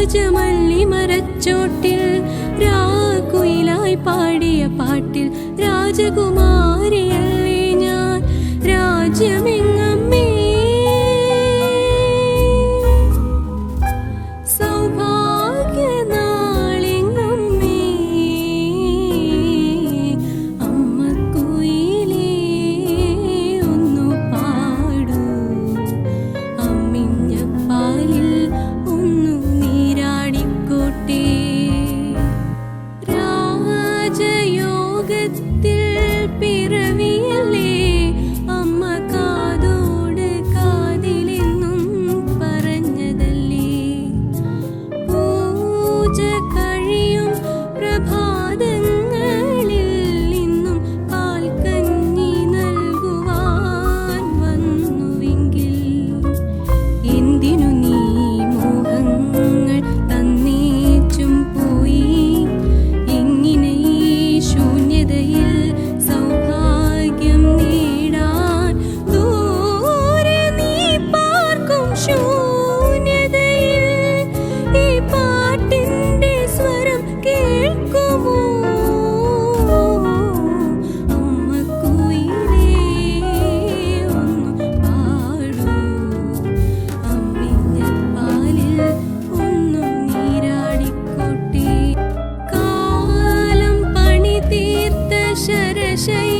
രാജമല്ലി മരച്ചോട്ടിൽ രാകുയിലായി പാടിയ പാട്ടിൽ രാജകുമാരിയല്ലേ şey